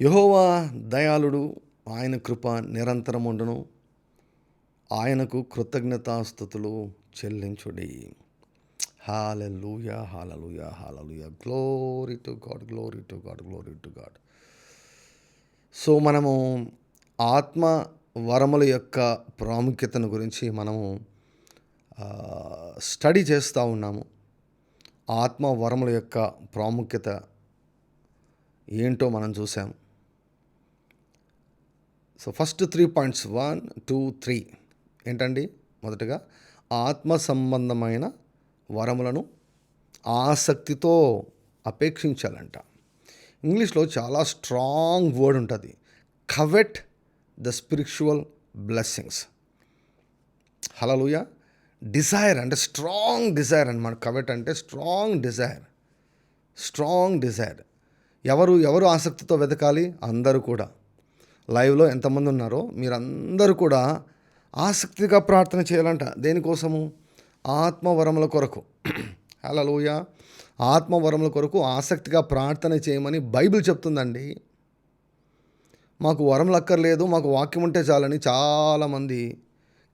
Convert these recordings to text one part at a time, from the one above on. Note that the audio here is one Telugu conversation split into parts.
యహోవా దయాళుడు ఆయన కృప నిరంతరం ఉండను. ఆయనకు కృతజ్ఞతాస్థుతులు చెల్లించుడి. Hallelujah hallelujah hallelujah. Glory to God glory to God glory to God so మనము ఆత్మ వరముల యొక్క ప్రాముఖ్యతను గురించి మనము స్టడీ చేస్తూ ఉన్నాము. ఆత్మ వరముల యొక్క ప్రాముఖ్యత ఏంటో మనం చూసాము so first three points one two three ఏంటండి? మొదటగా ఆత్మ సంబంధమైన వరములను ఆసక్తితో అపేక్షించాలంట. ఇంగ్లీష్లో చాలా స్ట్రాంగ్ వర్డ్ ఉంటుంది. Covet the spiritual blessings hallelujah desire అంటే స్ట్రాంగ్ డిజైర్ అనమాట కవెట్ అంటే స్ట్రాంగ్ డిజైర్ స్ట్రాంగ్ డిజైర్ ఎవరు ఎవరు ఆసక్తితో వెతకాలి? అందరూ కూడా. లైవ్లో ఎంతమంది ఉన్నారో మీరందరూ కూడా ఆసక్తిగా ప్రార్థన చేయాలంట. దేనికోసము? ఆత్మవరముల కొరకు. హలలోయ ఆత్మవరముల కొరకు ఆసక్తిగా ప్రార్థన చేయమని బైబిల్ చెప్తుందండి. మాకు వరములు అక్కర్లేదు మాకు వాక్యం ఉంటే చాలని చాలామంది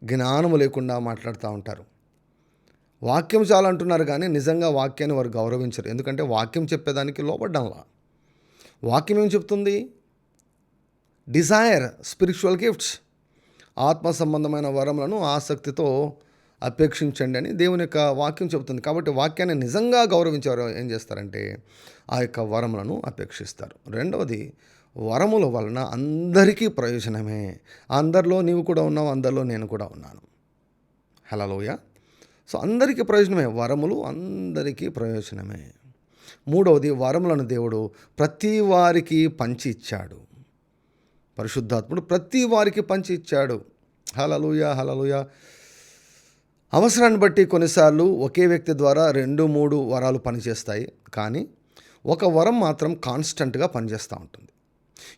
జ్ఞానము లేకుండా మాట్లాడుతూ ఉంటారు. వాక్యం చాలా అంటున్నారు కానీ నిజంగా వాక్యాన్ని వారు గౌరవించరు. ఎందుకంటే వాక్యం చెప్పేదానికి లోపడ్డంలా వాక్యం ఏం చెప్తుంది? Desire spiritual gifts. ఆత్మ సంబంధమైన వరములను ఆసక్తితో అపేక్షించండి అని దేవుని యొక్క వాక్యం చెబుతుంది. కాబట్టి వాక్యాన్ని నిజంగా గౌరవించేవారు ఏం చేస్తారంటే ఆ యొక్క వరములను అపేక్షిస్తారు. రెండవది వరముల వలన అందరికీ ప్రయోజనమే. అందరిలో నీవు కూడా ఉన్నావు అందరిలో నేను కూడా ఉన్నాను. హలలోయ సో అందరికీ ప్రయోజనమే. వరములు అందరికీ ప్రయోజనమే. మూడవది వరములను దేవుడు ప్రతి వారికి పంచి ఇచ్చాడు. పరిశుద్ధాత్ముడు ప్రతి వారికి పంచి ఇచ్చాడు. హలలుయ హలలుయ అవసరాన్ని బట్టి కొన్నిసార్లు ఒకే వ్యక్తి ద్వారా రెండు మూడు వరాలు పనిచేస్తాయి. కానీ ఒక వరం మాత్రం కాన్స్టెంట్గా పనిచేస్తూ ఉంటుంది.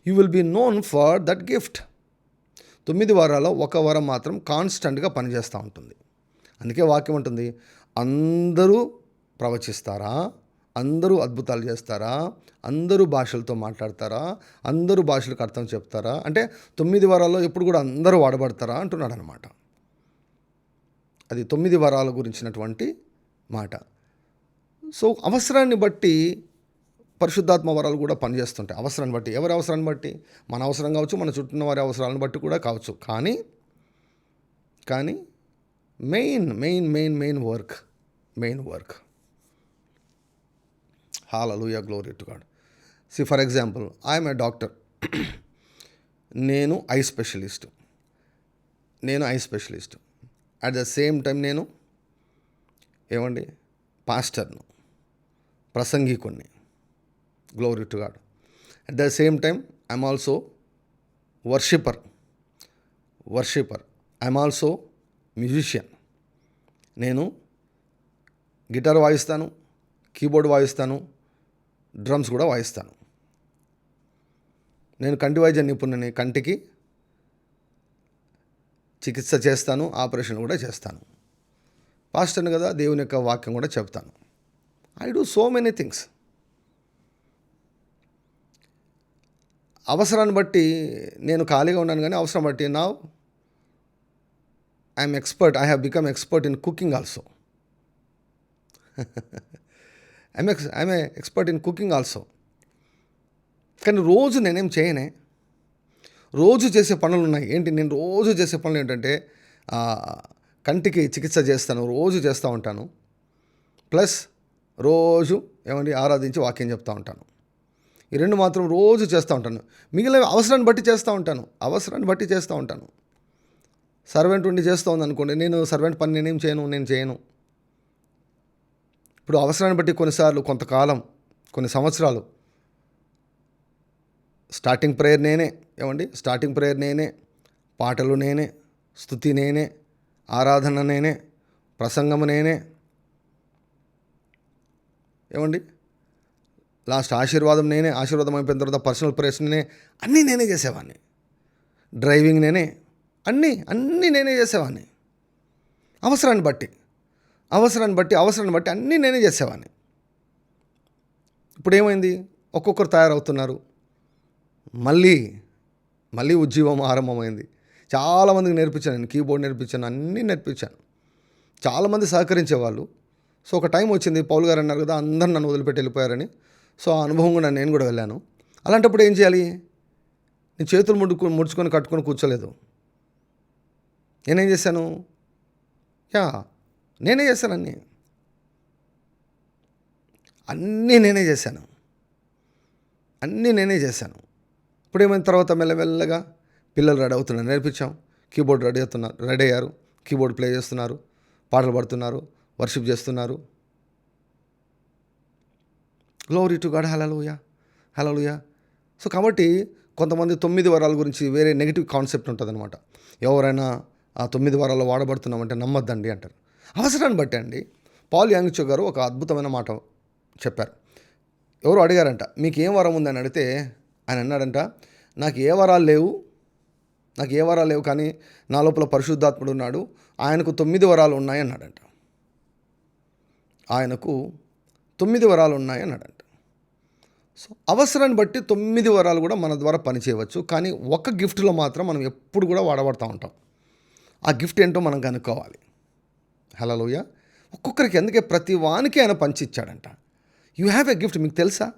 You will be known for that gift. తొమ్మిది వారాల్లో ఒక వరం మాత్రం కాన్స్టెంట్గా పనిచేస్తూ ఉంటుంది. అందుకే వాక్యం ఉంటుంది అందరూ ప్రవచిస్తారా? అందరూ అద్భుతాలు చేస్తారా? అందరూ భాషలతో మాట్లాడతారా? అందరూ భాషలకు అర్థం చెప్తారా? అంటే తొమ్మిది వారాల్లో ఎప్పుడు కూడా అందరూ వాడబడతారా? అంటున్నాడు అనమాట అది తొమ్మిది వరాల గురించినటువంటి మాట. సో అవసరాన్ని బట్టి పరిశుద్ధాత్మ వరాలు కూడా పనిచేస్తుంటాయి. అవసరాన్ని బట్టి. ఎవరి అవసరాన్ని బట్టి? మన అవసరం కావచ్చు మన చుట్టూ ఉన్న వారి అవసరాలను బట్టి కూడా కావచ్చు. కానీ కానీ main main main main work main work. Hallelujah glory to God. See for example I'm a doctor. నేను ఐ స్పెషలిస్ట్. నేను I specialist. At the same time నేను ఏమండి? పాస్టర్ను. ప్రసంగికుణ్ణి. Glory to God. At the same time I'm also worshipper. Worshipper. I'm also musician. నేను గిటార్ వాయిస్తాను కీబోర్డ్ వాయిస్తాను డ్రమ్స్ కూడా వాయిస్తాను. నేను కంటి వైద్య నిపుణుని కంటికి చికిత్స చేస్తాను ఆపరేషన్ కూడా చేస్తాను. పాస్టర్ని కదా దేవుని యొక్క వాక్యం కూడా చెప్తాను. I do so many things అవసరాన్ని బట్టి నేను ఖాళీగా ఉన్నాను కానీ అవసరం బట్టి నా I'm expert I have become expert in cooking also I'm ex I'm expert in cooking also కానీ రోజు నేనేం చేయనే రోజు చేసే పనులు ఉన్నాయి. ఏంటి? నేను రోజు చేసే పనులు ఏంటంటే కంటికి చికిత్స చేస్తాను రోజు చేస్తూ ఉంటాను. ప్లస్ రోజు ఏమండి? ఆరాధించి వాక్యం చెప్తూ ఉంటాను. ఈ రెండు మాత్రం రోజు చేస్తూ ఉంటాను. మిగిలిన అవసరాన్ని బట్టి చేస్తూ ఉంటాను. అవసరాన్ని బట్టి చేస్తూ ఉంటాను. సర్వెంట్ ఉండి చేస్తూ ఉందనుకోండి నేను సర్వెంట్ పని నేనేం చేయను నేను చేయను. ఇప్పుడు అవసరాన్ని బట్టి కొన్నిసార్లు కొంతకాలం కొన్ని సంవత్సరాలు. స్టార్టింగ్ ప్రేయర్ నేనే ఏమండి? స్టార్టింగ్ ప్రేయర్ నేనే పాటలు నేనే స్థుతి నేనే ఆరాధన నేనే ప్రసంగము నేనే. ఏమండి? లాస్ట్ ఆశీర్వాదం నేనే ఆశీర్వాదం అయిపోయిన తర్వాత పర్సనల్ ప్రేయర్స్ నేనే అన్నీ నేనే చేసేవాడిని డ్రైవింగ్ నేనే అన్నీ అన్నీ నేనే చేసేవాడిని అవసరాన్ని బట్టి. అవసరాన్ని బట్టి అవసరాన్ని బట్టి అన్నీ నేనే చేసేవాడిని ఇప్పుడు ఏమైంది ఒక్కొక్కరు తయారవుతున్నారు. మళ్ళీ మళ్ళీ ఉజ్జీవం ఆరంభమైంది. చాలామందికి నేర్పించాను నేను కీబోర్డ్ నేర్పించాను అన్నీ నేర్పించాను. చాలామంది సహకరించేవాళ్ళు. సో ఒక టైం వచ్చింది పౌల్ గారు అన్నారు కదా అందరు నన్ను వదిలిపెట్టి వెళ్ళిపోయారని. సో ఆ అనుభవం కూడా నేను కూడా వెళ్ళాను. అలాంటప్పుడు ఏం చేయాలి? నేను చేతులు ముడుకు ముడుచుకొని కట్టుకొని కూర్చోలేదు. నేనేం చేశాను? యా నేనే చేశాను అన్నీ. అన్నీ నేనే చేశాను. అన్నీ నేనే చేశాను. ఇప్పుడు ఏమైన తర్వాత మెల్లమెల్లగా పిల్లలు రెడీ అవుతున్నారు నేర్పించాం. కీబోర్డ్ రెడీ అవుతున్నారు రెడీ అయ్యారు. కీబోర్డ్ ప్లే చేస్తున్నారు. పాటలు పాడుతున్నారు. వర్షిప్ చేస్తున్నారు. Glory to God hallelujah hallelujah so కాబట్టి కొంతమంది తొమ్మిది వరాల గురించి వేరే నెగిటివ్ కాన్సెప్ట్ ఉంటుందన్నమాట. ఎవరైనా ఆ తొమ్మిది వారాల్లో వాడబడుతున్నామంటే నమ్మద్దండి అంటారు. అవసరాన్ని బట్టి అండి. పాల్ యాంగ్చో గారు ఒక అద్భుతమైన మాట చెప్పారు. ఎవరు అడిగారంట మీకు ఏం వరం ఉందని అడిగితే ఆయన అన్నాడంట నాకు ఏ వరాలు లేవు నాకు ఏ వరాలు లేవు కానీ నా లోపల పరిశుద్ధాత్ముడు ఉన్నాడు ఆయనకు తొమ్మిది వరాలు ఉన్నాయి అన్నాడంట. ఆయనకు తొమ్మిది వరాలు ఉన్నాయి అన్నాడంట. సో అవసరాన్ని బట్టి తొమ్మిది వరాలు కూడా మన ద్వారా పనిచేయవచ్చు కానీ ఒక గిఫ్ట్లో మాత్రం మనం ఎప్పుడు కూడా వాడబడుతూ ఉంటాం. ఆ గిఫ్ట్ ఏంటో మనం కనుక్కోవాలి. హలలోయ ఒక్కొక్కరికి ఎందుకే ప్రతి వానికి ఆయన పంచి ఇచ్చాడంట యూ హ్యావ్ ఎ గిఫ్ట్ మీకు తెలుసా?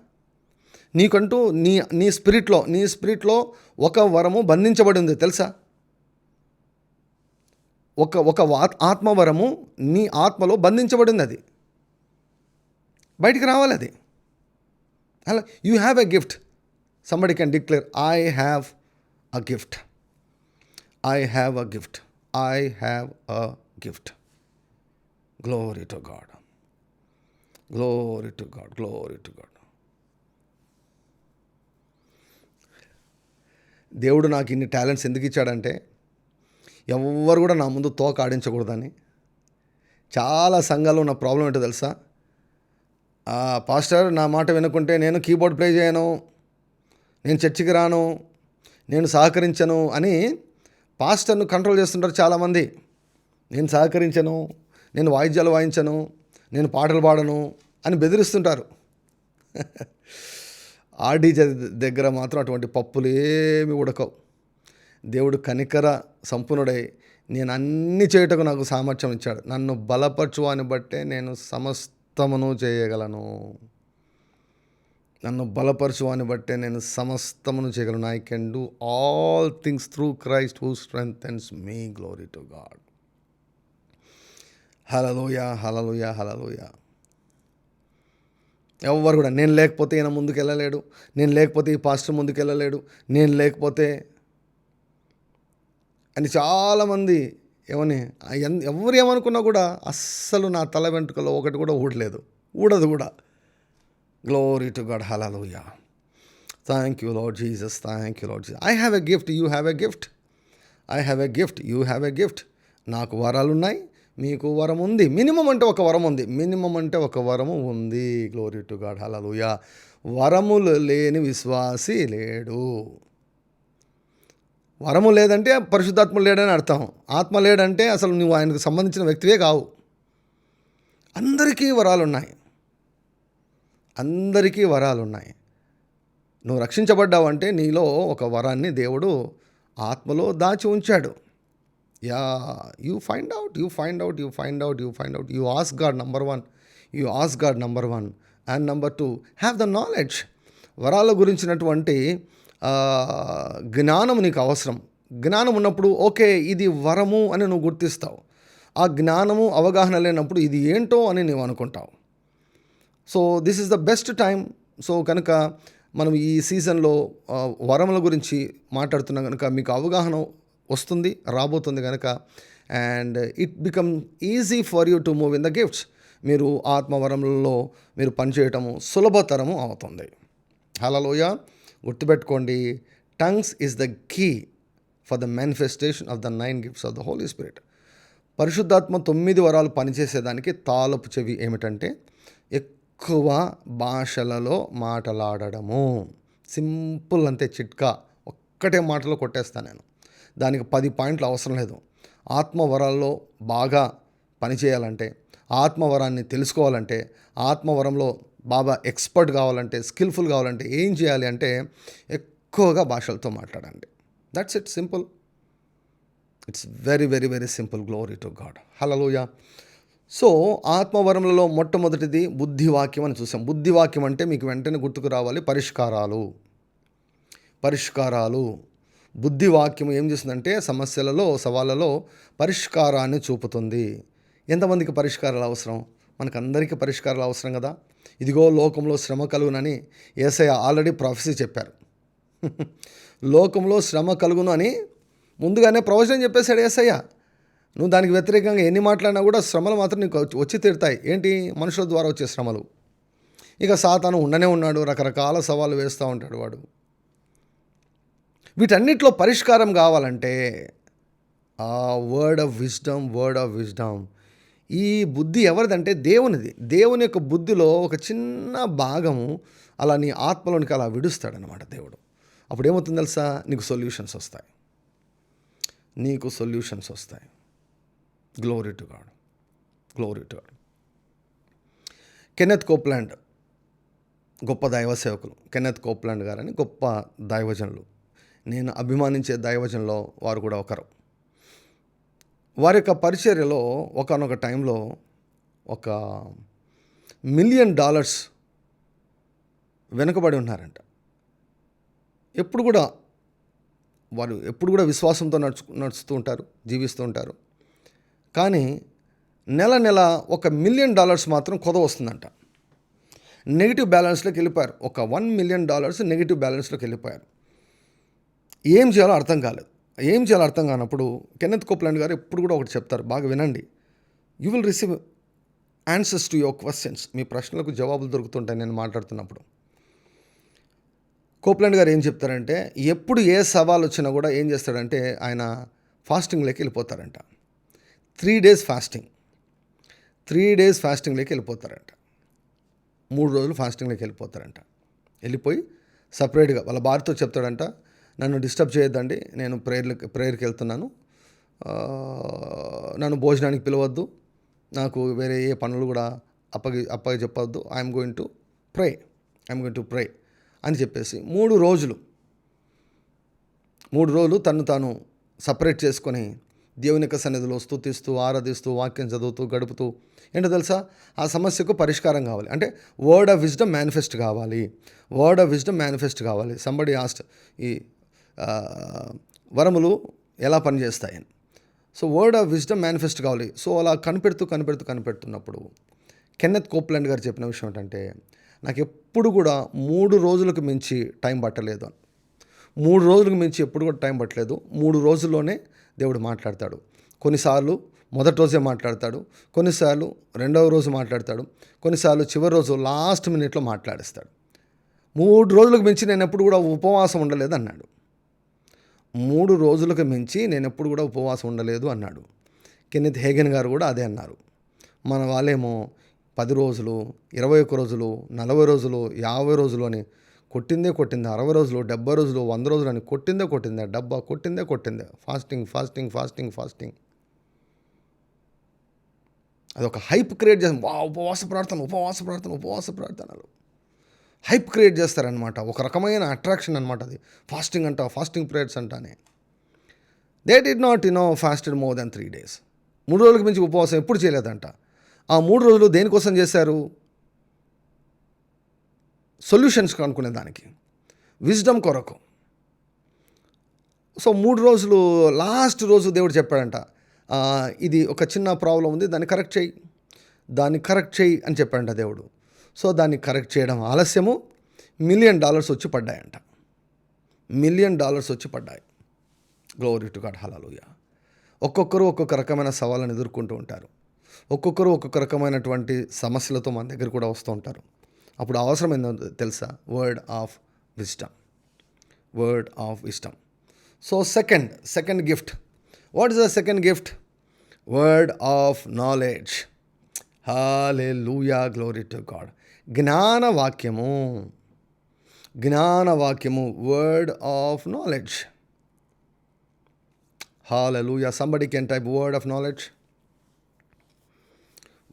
నీకంటూ నీ నీ స్పిరిట్లో నీ స్పిరిట్లో ఒక వరము బంధించబడి ఉంది తెలుసా? ఒక ఒక ఆత్మవరము నీ ఆత్మలో బంధించబడింది అది. బయటికి రావాలి అది. అలా you have a gift somebody can declare I have a gift I have a gift I have a gift glory to God glory to God glory to God దేవుడు నాకు ఇన్ని టాలెంట్స్ ఎందుకు ఇచ్చాడంటే ఎవ్వరు కూడా నా ముందు తోక ఆడించకూడదని. చాలా సంఘాల్లో ఉన్న ప్రాబ్లం ఏంటో తెలుసా? "ఆ, పాస్టర్ నా మాట వినుకుంటే నేను కీబోర్డ్ ప్లే చేయను. నేను చర్చికి రాను. నేను సహకరించను అని పాస్టర్ను కంట్రోల్ చేస్తుంటారు చాలామంది. నేను సహకరించను. నేను వాయిద్యాలు వాయించను నేను పాటలు పాడను అని బెదిరిస్తుంటారు. ఆర్డీజే దగ్గర మాత్రం అటువంటి పప్పులు ఏమి ఉడకవు. దేవుడు కనికర సంపూర్ణుడై నేను అన్ని చేయుటకు నాకు సామర్థ్యం ఇచ్చాడు. నన్ను బలపరచువాని బట్టే నేను సమస్తమును చేయగలను. నన్ను బలపరచువాని బట్టే నేను సమస్తమును చేయగలను. I can do all things through Christ who strengthens me glory to God hallelujah hallelujah hallelujah ఎవరు కూడా నేను లేకపోతే ఈయన ముందుకు వెళ్ళలేడు నేను లేకపోతే ఈ పాస్టర్ ముందుకు వెళ్ళలేడు నేను లేకపోతే అని చాలామంది ఏమని ఎన్- ఎవరు ఏమనుకున్నా కూడా అస్సలు నా తల వెంట్రుకలో ఒకటి కూడా ఊడలేదు ఊడదు కూడా. Glory to God hallelujah thank you Lord Jesus thank you Lord Jesus I have a gift you have a gift I have a gift you have a gift నాకు వరాలు ఉన్నాయి మీకు వరం ఉంది. మినిమం అంటే ఒక వరం ఉంది. మినిమం అంటే ఒక వరము ఉంది. గ్లోరీ టు గాడ్ హలలుయ వరములు లేని విశ్వాసి లేడు. వరము లేదంటే పరిశుద్ధాత్మ లేడని అర్థం. ఆత్మ లేడంటే అసలు నువ్వు ఆయనకు సంబంధించిన వ్యక్తివే కావు. అందరికీ వరాలు ఉన్నాయి అందరికీ వరాలు ఉన్నాయి నువ్వు రక్షించబడ్డావంటే నీలో ఒక వరాన్ని దేవుడు ఆత్మలో దాచి ఉంచాడు. Yeah you find out you find out you find out you find out you ask God number one you ask God number one and number two have the knowledge వరాల గురించినటువంటి జ్ఞానం నీకు అవసరం. జ్ఞానం ఉన్నప్పుడు ఓకే ఇది వరము అని నువ్వు గుర్తిస్తావు. ఆ జ్ఞానము అవగాహన లేనప్పుడు ఇది ఏంటో అని నువ్వు అనుకుంటావు. So this is the best time so కనుక మనం ఈ సీజన్లో వరముల గురించి మాట్లాడుతున్నాం. కనుక మీకు అవగాహన వస్తుంది రాబోతుంది కనుక and it become easy for you to move in the gifts మీరు ఆత్మవరములలో మీరు పనిచేయటము సులభతరము అవుతుంది. హలలోయ గుర్తుపెట్టుకోండి tongues is the key for the manifestation of the nine gifts of the Holy Spirit పరిశుద్ధాత్మ తొమ్మిది వరాలు పనిచేసేదానికి తాలపు చెవి ఏమిటంటే ఎక్కువ భాషలలో మాట్లాడడము. సింపుల్ అంతే చిట్కా. ఒక్కటే మాటలో కొట్టేస్తాను నేను. దానికి పది పాయింట్లు అవసరం లేదు. ఆత్మవరాల్లో బాగా పనిచేయాలంటే ఆత్మవరాన్ని తెలుసుకోవాలంటే ఆత్మవరంలో బాగా ఎక్స్పర్ట్ కావాలంటే స్కిల్ఫుల్ కావాలంటే ఏం చేయాలి అంటే ఎక్కువగా భాషలతో మాట్లాడండి. That's it simple it's very very very simple glory to God hallelujah so ఆత్మవరములలో మొట్టమొదటిది బుద్ధివాక్యం అని చూసాం. బుద్ధివాక్యం అంటే మీకు వెంటనే గుర్తుకు రావాలి పరిష్కారాలు. పరిష్కారాలు. బుద్ధి వాక్యం ఏం చేస్తుందంటే సమస్యలలో సవాళ్ళలో పరిష్కారాన్ని చూపుతుంది. ఎంతమందికి పరిష్కారాలు అవసరం? మనకందరికీ పరిష్కారాలు అవసరం కదా. ఇదిగో లోకంలో శ్రమ కలుగునని ఏసయ్య ఆల్రెడీ ప్రొఫెసీ చెప్పారు. లోకంలో శ్రమ కలుగును అని ముందుగానే ప్రవచనం చెప్పేశాడు ఏసయ్య. నువ్వు దానికి వ్యతిరేకంగా ఎన్ని మాట్లాడినా కూడా శ్రమలు మాత్రం నీకు వచ్చి- వచ్చి తీరుతాయి. ఏంటి? మనుషుల ద్వారా వచ్చే శ్రమలు. ఇక సాతాను ఉండనే ఉన్నాడు రకరకాల సవాళ్ళు వేస్తూ ఉంటాడు వాడు. వీటన్నిటిలో పరిష్కారం కావాలంటే ఆ word of wisdom word of wisdom ఈ బుద్ధి ఎవరిదంటే దేవునిది. దేవుని యొక్క బుద్ధిలో ఒక చిన్న భాగము అలా నీ ఆత్మలోనికి అలా విడుస్తాడనమాట దేవుడు. అప్పుడు ఏమవుతుంది తెలుసా? నీకు సొల్యూషన్స్ వస్తాయి. నీకు సొల్యూషన్స్ వస్తాయి. Glory to God glory to God Kenneth Copeland గొప్ప దైవ సేవకులు. కెనెత్ కోప్లాండ్ గారని గొప్ప దైవజనులు. నేను అభిమానించే దైవజనులో వారు కూడా ఒకరు. వారి యొక్క పరిచర్యలో ఒకనొక టైంలో ఒక మిలియన్ డాలర్స్ వెనుకబడి ఉన్నారంట. ఎప్పుడు కూడా వారు ఎప్పుడు కూడా విశ్వాసంతో నడుచు నడుస్తూ ఉంటారు జీవిస్తూ ఉంటారు. కానీ నెల నెల ఒక మిలియన్ డాలర్స్ మాత్రం కొద వస్తుందంట. నెగిటివ్ బ్యాలెన్స్లోకి వెళ్ళిపోయారు. ఒక వన్ మిలియన్ డాలర్స్ నెగిటివ్ బ్యాలెన్స్లోకి వెళ్ళిపోయారు. ఏం చేయాలో అర్థం కాలేదు. ఏం చేయాలో అర్థం కానప్పుడు కెన్నెత్ కోప్లాండ్ గారు ఎప్పుడు కూడా ఒకటి చెప్తారు బాగా వినండి. You will receive answers to your questions మీ ప్రశ్నలకు జవాబులు దొరుకుతుంటాయి నేను మాట్లాడుతున్నప్పుడు. కోప్లాండ్ గారు ఏం చెప్తారంటే ఎప్పుడు ఏ సవాల్ వచ్చినా కూడా ఏం చేస్తాడంటే ఆయన ఫాస్టింగ్లోకి వెళ్ళిపోతారంట. Three days fasting three days ఫాస్టింగ్లోకి వెళ్ళిపోతారంట. మూడు రోజులు ఫాస్టింగ్లోకి వెళ్ళిపోతారంట. వెళ్ళిపోయి సపరేట్గా వాళ్ళ భార్యతో చెప్తాడంట నన్ను డిస్టర్బ్ చేయొద్దండి. నేను ప్రేయర్లకి ప్రేయర్కి వెళ్తున్నాను. నన్ను భోజనానికి పిలవద్దు. నాకు వేరే ఏ పనులు కూడా అప్పగి అప్పగి చెప్పొద్దు I'm going to pray I'm going to pray అని చెప్పేసి మూడు రోజులు మూడు రోజులు తను తాను సపరేట్ చేసుకొని దేవుని యొక్క సన్నిధిలో స్థుతిస్తూ ఆరాధిస్తూ వాక్యం చదువుతూ గడుపుతూ ఏంటో తెలుసా? ఆ సమస్యకు పరిష్కారం కావాలి. అంటే వర్డ్ ఆఫ్ విజ్డమ్ మేనిఫెస్ట్ కావాలి. వర్డ్ ఆఫ్ విజ్డమ్ మేనిఫెస్ట్ కావాలి. సంబడి ఆస్ట్ ఈ వరములు ఎలా పనిచేస్తాయని. So word of wisdom manifest కావాలి. సో అలా కనిపెడుతూ కనిపెడుతూ కనిపెడుతున్నప్పుడు కెన్నెత్ కోప్లాండ్ గారు చెప్పిన విషయం ఏంటంటే నాకు ఎప్పుడు కూడా మూడు రోజులకు మించి టైం పట్టలేదు అని. మూడు రోజులకు మించి ఎప్పుడు కూడా టైం పట్టలేదు. మూడు రోజుల్లోనే దేవుడు మాట్లాడతాడు. కొన్నిసార్లు మొదటి రోజే మాట్లాడతాడు. కొన్నిసార్లు రెండవ రోజు మాట్లాడతాడు. కొన్నిసార్లు చివరి రోజు లాస్ట్ మినిట్లో మాట్లాడిస్తాడు. మూడు రోజులకు మించి నేను ఎప్పుడు కూడా ఉపవాసం ఉండలేదు అన్నాడు. మూడు రోజులకు మించి నేను ఎప్పుడు కూడా ఉపవాసం ఉండలేదు అన్నాడు. కెన్నెత్ హేగన్ గారు కూడా అదే అన్నారు. మన వాళ్ళేమో పది రోజులు ఇరవై ఒక్క రోజులు నలభై రోజులు యాభై రోజులు అని కొట్టిందే కొట్టిందే అరవై రోజులు డెబ్బై రోజులు వంద రోజులు అని కొట్టిందే కొట్టిందే డబ్బా కొట్టిందే కొట్టిందే. ఫాస్టింగ్ ఫాస్టింగ్ ఫాస్టింగ్ ఫాస్టింగ్ అదొక హైప్ క్రియేట్ చేస్తాం వా ఉపవాస ప్రార్థన ఉపవాస ప్రార్థన ఉపవాస ప్రార్థనలు హైప్ క్రియేట్ చేస్తారనమాట ఒక రకమైన అట్రాక్షన్ అనమాట అది. ఫాస్టింగ్ అంట ఫాస్టింగ్ ప్రేయర్స్ అంటానే. They did not you know fasted more than three days మూడు రోజులకు మించి ఉపవాసం ఎప్పుడు చేయలేదంట. ఆ మూడు రోజులు దేనికోసం చేశారు? సొల్యూషన్స్ కనుక్కునే దానికి. విజ్డమ్ కొరకు. సో మూడు రోజులు లాస్ట్ రోజు దేవుడు చెప్పాడంట ఇది ఒక చిన్న ప్రాబ్లం ఉంది దాన్ని కరెక్ట్ చేయి. దాన్ని కరెక్ట్ చేయి అని చెప్పాడంట దేవుడు. సో దాన్ని కరెక్ట్ చేయడం ఆలస్యము. మిలియన్ డాలర్స్ వచ్చి పడ్డాయంట. మిలియన్ డాలర్స్ వచ్చి పడ్డాయి. గ్లోరీ టు గాడ్ హలలుయ ఒక్కొక్కరు ఒక్కొక్క రకమైన సవాళ్ళను ఎదుర్కొంటూ ఉంటారు. ఒక్కొక్కరు ఒక్కొక్క రకమైనటువంటి సమస్యలతో మన దగ్గర కూడా వస్తూ ఉంటారు. అప్పుడు అవసరం ఏందో తెలుసా? Word of wisdom word of wisdom so second second gift what is the second gift word of knowledge hallelujah glory to God జ్ఞానవాక్యము. జ్ఞానవాక్యము word of knowledge hallelujah somebody can type word of knowledge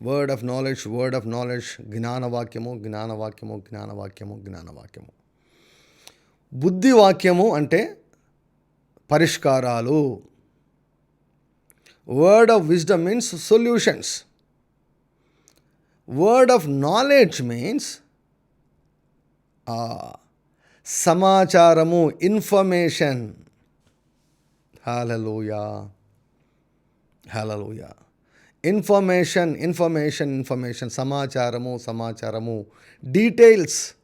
word of knowledge word of knowledge జ్ఞానవాక్యము జ్ఞానవాక్యము జ్ఞానవాక్యము జ్ఞానవాక్యము. బుద్ధి వాక్యము అంటే పరిష్కారాలు. Word of wisdom means solutions word of knowledge means సమాచారము information hallelujah hallelujah information information information సమాచారము సమాచారము. డీటెయిల్స్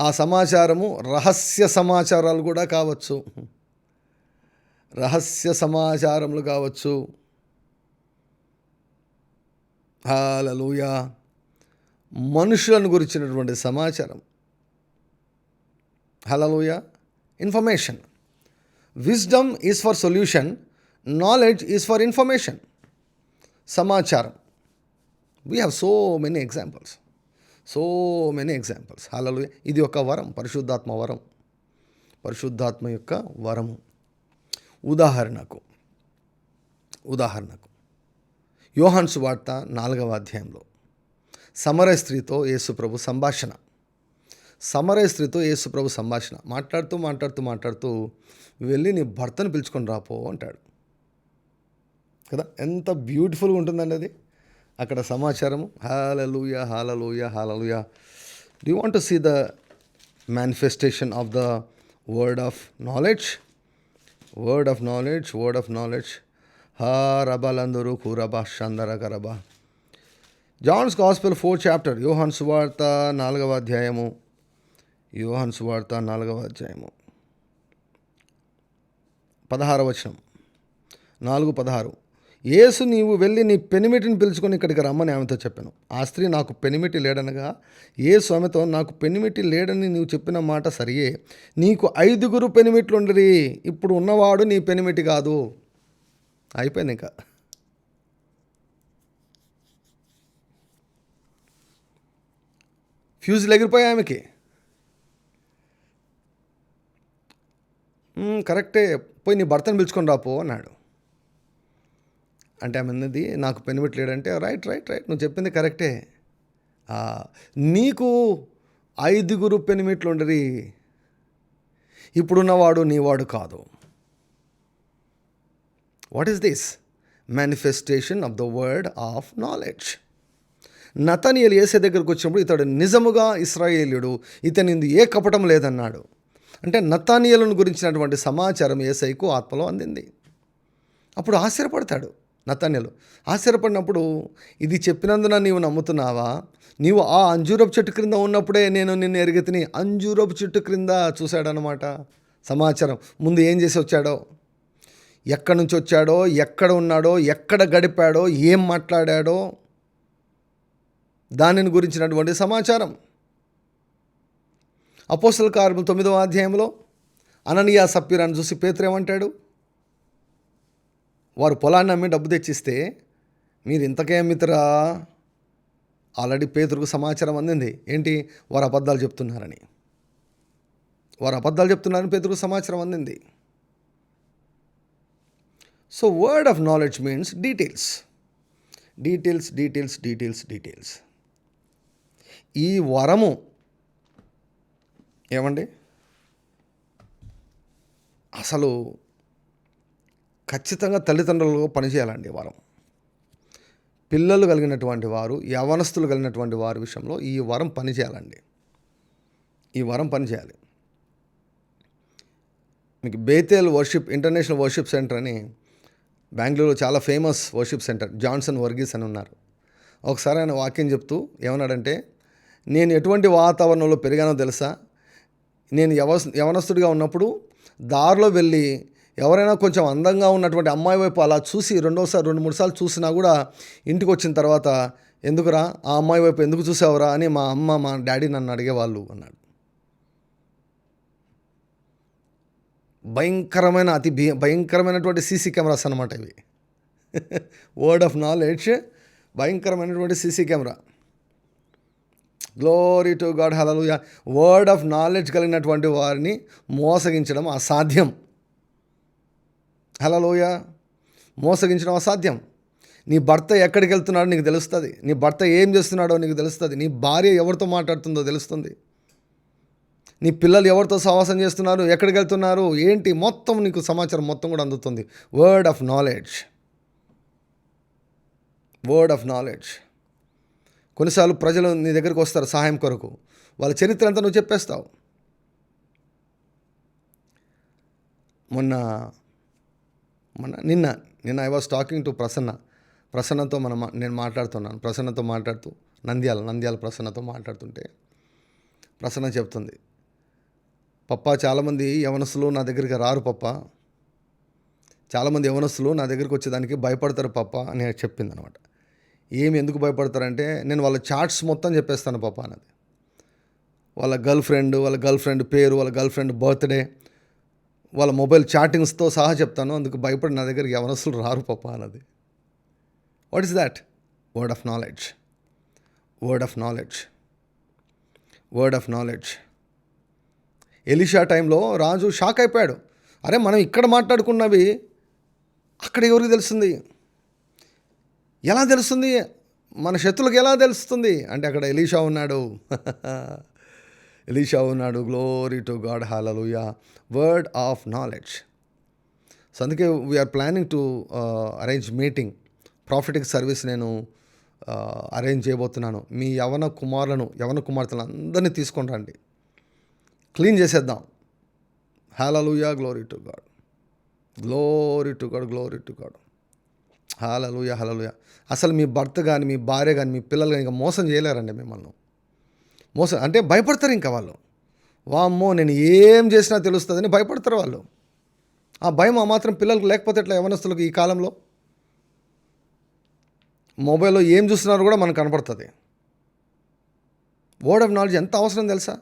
ఆ సమాచారము రహస్య సమాచారాలు కూడా కావచ్చు. రహస్య సమాచారములు కావచ్చు. హాలలుయా. మనుషులను గురించినటువంటి సమాచారం. Hallelujah. Information. Wisdom is for solution knowledge is for information. సమాచారం. We have so many examples so many examples hallelujah. ఇది ఒక వరం పరిశుద్ధాత్మ వరం. పరిశుద్ధాత్మ యొక్క వరము. ఉదాహరణకు. ఉదాహరణకు. యోహాన్సు వార్త నాలుగవ అధ్యాయంలో. సమరయ స్త్రీతో యేసుప్రభు సంభాషణ. సమరయ స్త్రీతో యేసుప్రభు సంభాషణ. మాట్లాడుతూ మాట్లాడుతూ మాట్లాడుతూ వెళ్ళి నీ భర్తను పిలుచుకొని రాపో అంటాడు. కదా? ఎంత బ్యూటిఫుల్గా ఉంటుందండి అది. అక్కడ సమాచారము hallelujah hallelujah hallelujah. Do want to see the manifestation of the word of knowledge word of knowledge word of knowledge హా రబాలందరూ కూరబా షందర జాన్స్ గాస్పెల్ ఫోర్ చాప్టర్ యోహాన్ సువార్త నాలుగవ అధ్యాయము. యోహాన్ సువార్త నాలుగవ అధ్యాయము. పదహార వచనం. నాలుగు పదహారు. యేసు నీవు వెళ్ళి నీ పెనిమిటిని పిలుచుకొని ఇక్కడికి రమ్మని ఆమెతో చెప్పాను. ఆ స్త్రీ నాకు పెనిమిటి లేడనగా యేసు ఆమెతో నాకు పెనిమిటి లేడని నీవు చెప్పిన మాట సరియే. నీకు ఐదుగురు పెనిమిట్లుండరి. ఇప్పుడు ఉన్నవాడు నీ పెనిమిటి కాదు. అయిపోయింది ఇంకా. ఫ్యూజులు ఎగిరిపోయాయి ఆమెకి? కరెక్టే. పోయి నీ భర్తను పిలుచుకొని రాపో అన్నాడు. అంటే ఆమె అన్నది నాకు పెనిపెట్టలేడంటే రైట్ రైట్ రైట్ నువ్వు చెప్పింది కరెక్టే. నీకు ఐదుగురు పెనిమిట్లు ఉండరి. ఇప్పుడున్నవాడు నీవాడు కాదు. What is this manifestation of the word of knowledge నతనియలు ఏసే దగ్గరకు వచ్చినప్పుడు ఇతడు నిజముగా ఇస్రాయేలుడు ఇతని ఏ కపటం లేదన్నాడు. అంటే నతానియలను గురించినటువంటి సమాచారం ఏసైకు ఆత్మలో అందింది. అప్పుడు ఆశ్చర్యపడతాడు నతాన్యలు. ఆశ్చర్యపడినప్పుడు ఇది చెప్పినందున నీవు నమ్ముతున్నావా? నీవు ఆ అంజూరపు చెట్టు క్రింద ఉన్నప్పుడే నేను నిన్ను ఎరిగితిని అంజూరపు చెట్టు క్రింద చూశాడనమాట సమాచారం. ముందు ఏం చేసి వచ్చాడో? ఎక్కడి నుంచి వచ్చాడో ఎక్కడ ఉన్నాడో ఎక్కడ గడిపాడో ఏం మాట్లాడాడో దానిని గురించినటువంటి సమాచారం. అపోసల కార్యము తొమ్మిదవ అధ్యాయంలో అననియా సప్పీరాన్ని చూసి పేతురేమంటాడు వారు పొలాన్ని అమ్మి డబ్బు తెచ్చిస్తే మీరు ఇంతకే మిత్రా ఆల్రెడీ పేతురుకు సమాచారం అందింది. ఏంటి? వారు అబద్ధాలు చెప్తున్నారని. వారు అబద్ధాలు చెప్తున్నారని పేతురుకు సమాచారం అందింది. So word of knowledge means details details details details details ఈ వరము ఏమండి? అసలు ఖచ్చితంగా తల్లిదండ్రులు పనిచేయాలండి ఈ వరం. పిల్లలు కలిగినటువంటి వారు యవనస్తులు కలిగినటువంటి వారి విషయంలో ఈ వరం పనిచేయాలండి. ఈ వరం పనిచేయాలి. మీకు Bethel worship international worship centre అని బెంగళూరులో చాలా famous worship centre Johnson Varghese అని ఉన్నారు. ఒకసారి ఆయన వాక్యం చెప్తూ ఏమన్నాడంటే నేను ఎటువంటి వాతావరణంలో పెరిగానో తెలుసా? నేను యవ యవనస్తుడిగా ఉన్నప్పుడు దారిలో వెళ్ళి ఎవరైనా కొంచెం అందంగా ఉన్నటువంటి అమ్మాయి వైపు అలా చూసి రెండోసారి రెండు మూడు సార్లు చూసినా కూడా ఇంటికి వచ్చిన తర్వాత ఎందుకురా? ఆ అమ్మాయి వైపు ఎందుకు చూసావురా? అని మా అమ్మ మా డాడీ నన్ను అడిగేవాళ్ళు అన్నాడు. భయంకరమైన అతి భయంకరమైనటువంటి సీసీ కెమెరాస్ అన్నమాట ఇవి. వర్డ్ ఆఫ్ నాలెడ్జ్ భయంకరమైనటువంటి CC camera. Glory to God hallelujah word of knowledge కలిగినటువంటి వారిని మోసగించడం అసాధ్యం. హలలోయ మోసగించడం అసాధ్యం. నీ భర్త ఎక్కడికి వెళ్తున్నాడో నీకు తెలుస్తుంది. నీ భర్త ఏం చేస్తున్నాడో నీకు తెలుస్తుంది. నీ భార్య ఎవరితో మాట్లాడుతుందో తెలుస్తుంది. నీ పిల్లలు ఎవరితో సహవాసం చేస్తున్నారు? ఎక్కడికి వెళ్తున్నారు? ఏంటి? మొత్తం నీకు సమాచారం మొత్తం కూడా అందుతుంది. Word of knowledge word of knowledge కొన్నిసార్లు ప్రజలు నీ దగ్గరికి వస్తారు సహాయం కొరకు. వాళ్ళ చరిత్ర అంతా నువ్వు చెప్పేస్తావు. మొన్న మొన్న నిన్న నిన్న I was talking to Prasanna. ప్రసన్నతో మనం మా- నేను మాట్లాడుతున్నాను. ప్రసన్నతో మాట్లాడుతూ నంద్యాల నంద్యాల ప్రసన్నతో మాట్లాడుతుంటే ప్రసన్న చెప్తుంది. పప్ప చాలామంది యవనస్తులు నా దగ్గరికి రారు పప్ప. చాలామంది యవనస్తులు నా దగ్గరికి వచ్చేదానికి భయపడతారు పప్ప అని చెప్పింది అనమాట ఏమి ఎందుకు భయపడతారంటే నేను వాళ్ళ చాట్స్ మొత్తం చెప్పేస్తాను పప్ప అన్నది. వాళ్ళ గర్ల్ ఫ్రెండ్ వాళ్ళ గర్ల్ ఫ్రెండ్ పేరు వాళ్ళ గర్ల్ ఫ్రెండ్ బర్త్డే వాళ్ళ మొబైల్ చాటింగ్స్తో సహా చెప్తాను అందుకు భయపడి నా దగ్గరికి యవనస్తులు రారు పప్ప అన్నది. What is that word of knowledge word of knowledge word of knowledge Elisha టైంలో రాజు షాక్ అయిపోయాడు. అరే మనం ఇక్కడ మాట్లాడుకున్నవి అక్కడ ఎవరికి తెలుస్తుంది? ఎలా తెలుస్తుంది? మన శత్రులకు ఎలా తెలుస్తుంది? అంటే అక్కడ ఎలీషా ఉన్నాడు. ఎలీషా ఉన్నాడు. Glory to God hallelujah word of knowledge so అందుకే we're planning to arrange meeting prophetic service నేను uh, అరేంజ్ చేయబోతున్నాను. మీ యవన కుమారులను యవన కుమార్తెలను అందరినీ తీసుకొని రండి. క్లీన్ చేసేద్దాం. Hallelujah glory to God glory to God glory to God hallelujah hallelujah అసలు మీ భర్త కానీ మీ భార్య కానీ మీ పిల్లలు కానీ ఇంకా మోసం చేయలేరండి మిమ్మల్ని. మోసం అంటే భయపడతారు ఇంకా వాళ్ళు. వామ్మో నేను ఏం చేసినా తెలుస్తుందని భయపడతారు వాళ్ళు. ఆ భయం ఆ మాత్రం పిల్లలకు లేకపోతే ఎట్లా యవనస్తులకు ఈ కాలంలో? మొబైల్లో ఏం చూస్తున్నారో కూడా మనకు కనపడుతుంది. వర్డ్ ఆఫ్ నాలెడ్జ్ ఎంత అవసరం తెలుసా?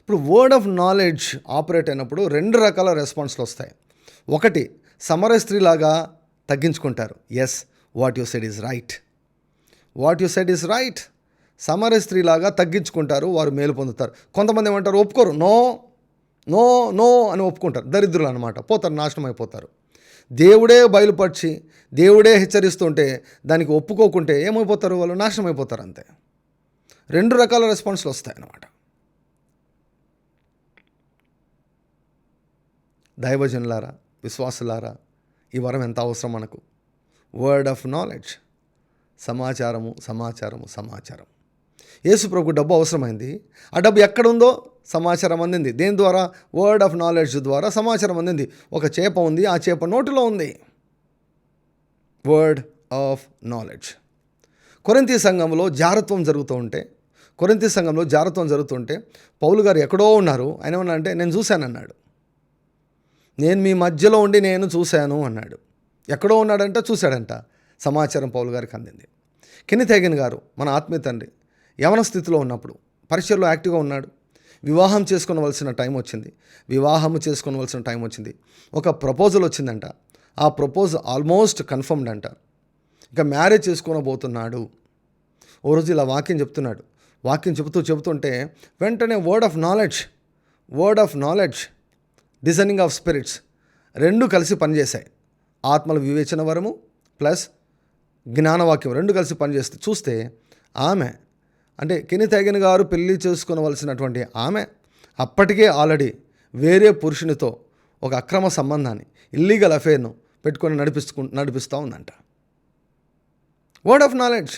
ఇప్పుడు వర్డ్ ఆఫ్ నాలెడ్జ్ ఆపరేట్ అయినప్పుడు రెండు రకాల రెస్పాన్స్లు వస్తాయి. ఒకటి సమర స్త్రీలాగా తగ్గించుకుంటారు. Yes what you said is right what you said is right సమర స్త్రీలాగా తగ్గించుకుంటారు వారు మేలు పొందుతారు. కొంతమంది ఏమంటారు ఒప్పుకోరు. నో నో నో అని ఒప్పుకుంటారు. దరిద్రులు అనమాట పోతారు నాశనం అయిపోతారు. దేవుడే బయలుపరిచి దేవుడే హెచ్చరిస్తుంటే దానికి ఒప్పుకోకుంటే ఏమైపోతారు వాళ్ళు? నాశనం అయిపోతారు అంతే. రెండు రకాల రెస్పాన్స్లు వస్తాయి దైవజనులారా విశ్వాసులారా ఈ వరం ఎంత అవసరం మనకు? వర్డ్ ఆఫ్ నాలెడ్జ్ సమాచారము సమాచారము సమాచారం యేసు డబ్బు అవసరమైంది. ఆ డబ్బు ఎక్కడుందో సమాచారం అందింది. దేని ద్వారా? వర్డ్ ఆఫ్ నాలెడ్జ్ ద్వారా సమాచారం అందింది. ఒక చేప ఉంది. ఆ చేప నోటిలో ఉంది. వర్డ్ ఆఫ్ నాలెడ్జ్ కొరంతి సంఘంలో జారత్వం జరుగుతూ ఉంటే కొరంతి సంఘంలో జారత్వం జరుగుతుంటే పౌలు గారు ఎక్కడో ఉన్నారు. ఆయన ఏమన్నా అంటే నేను చూశానన్నాడు. నేను మీ మధ్యలో ఉండి నేను చూశాను అన్నాడు. ఎక్కడో ఉన్నాడంట చూశాడంట సమాచారం పౌలు గారికి అందింది. కిని తేగన్ గారు మన ఆత్మీయ తండ్రి యవన స్థితిలో ఉన్నప్పుడు పరిచయలో యాక్టివ్గా ఉన్నాడు. వివాహం చేసుకోవలసిన టైం వచ్చింది. వివాహం చేసుకోవలసిన టైం వచ్చింది. ఒక ప్రపోజల్ వచ్చిందంట. ఆ ప్రపోజల్ ఆల్మోస్ట్ కన్ఫర్మ్డ్ అంట. ఇంకా మ్యారేజ్ చేసుకోనబోతున్నాడు. ఓ రోజు ఇలా వాక్యం చెప్తున్నాడు. వాక్యం చెబుతూ చెబుతుంటే వెంటనే word of knowledge word of knowledge discerning of spirits రెండు కలిసి పనిచేశాయి. ఆత్మల వివేచన వరము ప్లస్ జ్ఞానవాక్యం రెండు కలిసి పనిచేస్తే చూస్తే ఆమె అంటే కిని తగిన గారు పెళ్ళి చేసుకోవలసినటువంటి ఆమె అప్పటికే ఆల్రెడీ వేరే పురుషునితో ఒక అక్రమ సంబంధాన్ని ఇల్లీగల్ అఫేర్ను పెట్టుకొని నడిపిస్తు నడిపిస్తూ ఉందంట. Word of knowledge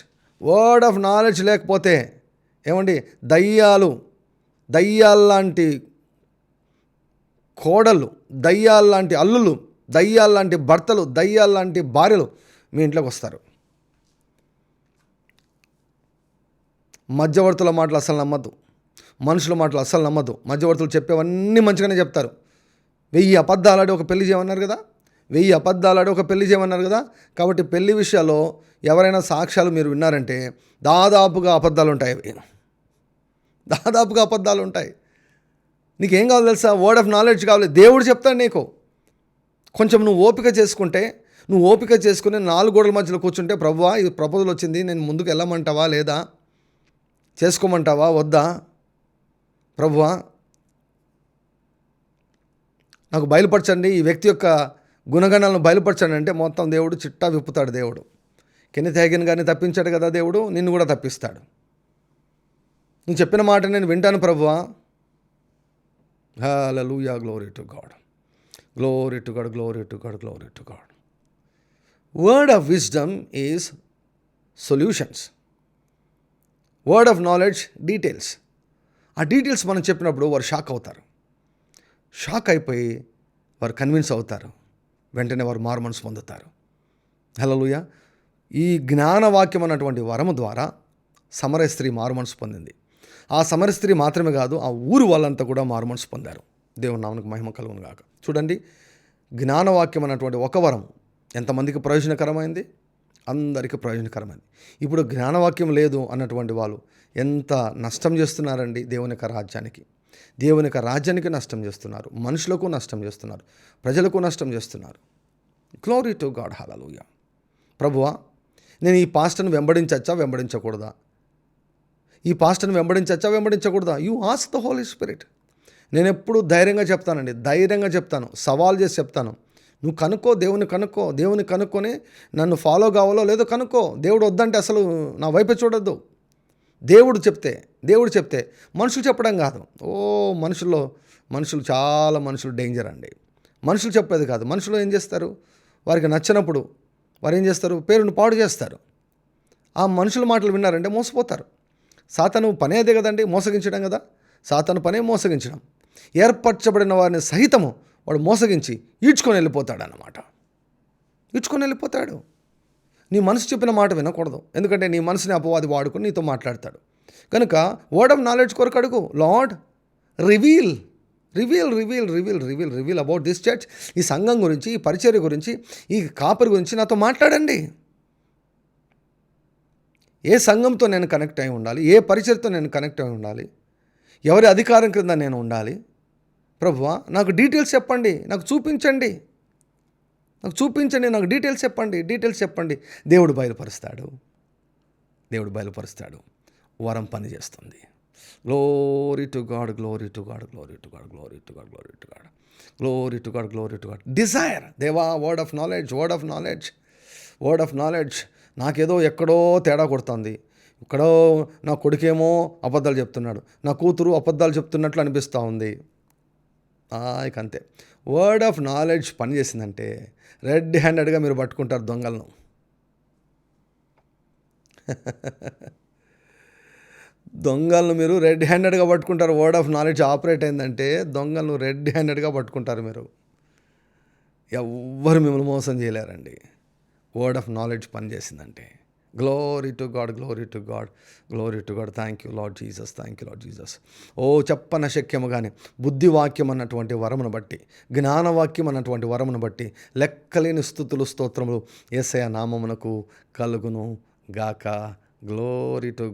word of knowledge లేకపోతే ఏమండి దయ్యాలు దయ్యాల్లాంటి కోడళ్ళు దయ్యాల్లాంటి అల్లులు దయ్యాల్లాంటి భర్తలు దయ్యాల్లాంటి భార్యలు మీ ఇంట్లోకి వస్తారు. మధ్యవర్తుల మాటలు అసలు నమ్మద్దు. మనుషుల మాటలు అస్సలు నమ్మద్దు. మధ్యవర్తులు చెప్పేవన్నీ మంచిగానే చెప్తారు. వెయ్యి అబద్ధాలాడి ఒక పెళ్ళి చేయమన్నారు కదా? వెయ్యి అబద్ధాలాడి ఒక పెళ్ళి చేయమన్నారు కదా? కాబట్టి పెళ్ళి విషయాల్లో ఎవరైనా సాక్ష్యాలు మీరు విన్నారంటే దాదాపుగా అబద్ధాలు ఉంటాయి అవి. దాదాపుగా అబద్ధాలు ఉంటాయి. నీకేం కావాలి తెలుసా? వర్డ్ ఆఫ్ నాలెడ్జ్ కావాలి. దేవుడు చెప్తాడు నీకు. కొంచెం నువ్వు ఓపిక చేసుకుంటే నువ్వు ఓపిక చేసుకుని నాలుగు గోడల మధ్యలో కూర్చుంటే ప్రభువా ఇది ప్రపోజల్ వచ్చింది. నేను ముందుకు వెళ్ళమంటావా? లేదా? చేసుకోమంటావా? వద్దా? ప్రభువా నాకు బయలుపరచండి. ఈ వ్యక్తి యొక్క గుణగణాలను బయలుపరచండి. అంటే మొత్తం దేవుడు చిట్టా విప్పుతాడు దేవుడు. కెన్ని తేగిన గారిని తప్పించాడు కదా దేవుడు? నిన్ను కూడా తప్పిస్తాడు. నువ్వు చెప్పిన మాట నేను వింటాను ప్రభువా. Hallelujah glory to God glory to God glory to God glory to God word of wisdom is solutions word of knowledge details ఆ డీటెయిల్స్ మనం చెప్పినప్పుడు వారు షాక్ అవుతారు. షాక్ అయిపోయి వారు కన్విన్స్ అవుతారు. వెంటనే వారు మార్మన్స్ పొందుతారు. హలోయ ఈ జ్ఞానవాక్యం అన్నటువంటి వరము ద్వారా సమర స్త్రీ మారు పొందింది. ఆ సమర స్త్రీ మాత్రమే కాదు ఆ ఊరు వాళ్ళంతా కూడా మారు మనసు పొందారు. దేవుని నామనికి మహిమ కలుగును గాక. చూడండి జ్ఞానవాక్యం అన్నటువంటి ఒక వరం ఎంతమందికి ప్రయోజనకరమైంది? అందరికీ ప్రయోజనకరమైంది. ఇప్పుడు జ్ఞానవాక్యం లేదు అన్నటువంటి వాళ్ళు ఎంత నష్టం చేస్తున్నారండి దేవుని యొక్క రాజ్యానికి. దేవుని యొక్క రాజ్యానికి నష్టం చేస్తున్నారు. మనుషులకు నష్టం చేస్తున్నారు. ప్రజలకు నష్టం చేస్తున్నారు. గ్లోరీ టు గాడ్ హలలుయ ప్రభువా నేను ఈ పాస్టర్ని వెంబడించచ్చా? వెంబడించకూడదా? ఈ పాస్టర్ని వెంబడించచ్చా? వెంబడించకూడదా? You ask the Holy Spirit నేను ఎప్పుడు ధైర్యంగా చెప్తానండి. ధైర్యంగా చెప్తాను. సవాల్ చేసి చెప్తాను. నువ్వు కనుక్కో దేవుని కనుక్కో దేవుని కనుక్కొని నన్ను ఫాలో కావాలో లేదో కనుక్కో. దేవుడు వద్దంటే అసలు నా వైపే చూడొద్దు. దేవుడు చెప్తే దేవుడు చెప్తే మనుషులు చెప్పడం కాదు. ఓ మనుషుల్లో మనుషులు చాలా మనుషులు డేంజర్ అండి. మనుషులు చెప్పేది కాదు. మనుషులు ఏం చేస్తారు? వారికి నచ్చినప్పుడు వారు ఏం చేస్తారు? పేరును పాడు చేస్తారు. ఆ మనుషుల మాటలు విన్నారంటే మోసపోతారు. సాతను పనే అదే కదండి మోసగించడం కదా. సాతను పనే మోసగించడం. ఏర్పరచబడిన వారిని సహితము వాడు మోసగించి ఈడ్చుకొని వెళ్ళిపోతాడు అన్నమాట ఈడ్చుకొని వెళ్ళిపోతాడు. నీ మనసు చెప్పిన మాట వినకూడదు. ఎందుకంటే నీ మనసుని అపవాది వాడుకుని నీతో మాట్లాడతాడు. కనుక వర్డ్ ఆఫ్ నాలెడ్జ్ కొరకు అడుగు. Lord reveal reveal reveal reveal reveal reveal about this church ఈ సంఘం గురించి ఈ పరిచర్య గురించి ఈ కాపరి గురించి నాతో మాట్లాడండి. ఏ సంఘంతో నేను కనెక్ట్ అయి ఉండాలి? ఏ పరిచయతో నేను కనెక్ట్ అయి ఉండాలి? ఎవరి అధికారం క్రింద నేను ఉండాలి? ప్రభువా నాకు డీటెయిల్స్ చెప్పండి నాకు చూపించండి. నాకు చూపించండి నాకు డీటెయిల్స్ చెప్పండి డీటెయిల్స్ చెప్పండి. దేవుడు బయలుపరుస్తాడు. దేవుడు బయలుపరుస్తాడు. వరం పని చేస్తుంది glory to God glory to God glory to God glory to God glory to God glory to God glory to God desire దేవా word of knowledge word of knowledge word of knowledge నాకేదో ఎక్కడో తేడా కొడుతుంది. ఇక్కడో నా కొడుకేమో అబద్ధాలు చెప్తున్నాడు. నా కూతురు అబద్ధాలు చెప్తున్నట్లు అనిపిస్తూ ఉంది. ఆ, ఇక అంతే. వర్డ్ ఆఫ్ నాలెడ్జ్ పనిచేసిందంటే రెడ్ హ్యాండెడ్గా మీరు పట్టుకుంటారు దొంగలను. దొంగలను మీరు రెడ్ హ్యాండెడ్గా పట్టుకుంటారు. వర్డ్ ఆఫ్ నాలెడ్జ్ ఆపరేట్ అయిందంటే దొంగలను రెడ్ హ్యాండెడ్గా పట్టుకుంటారు మీరు. ఎవ్వరు మిమ్మల్ని మోసం చేయలేరండి. Word of knowledge పనిచేసిందంటే. Glory to God glory to God glory to God thank you Lord Jesus thank you Lord Jesus ఓ చెప్పన శక్యము కానీ బుద్ధివాక్యం అన్నటువంటి వరమును బట్టి జ్ఞానవాక్యం అన్నటువంటి వరమును బట్టి లెక్కలేని స్థుతులు స్తోత్రములు ఏసయ నామమునకు కలుగును గాక. Glory to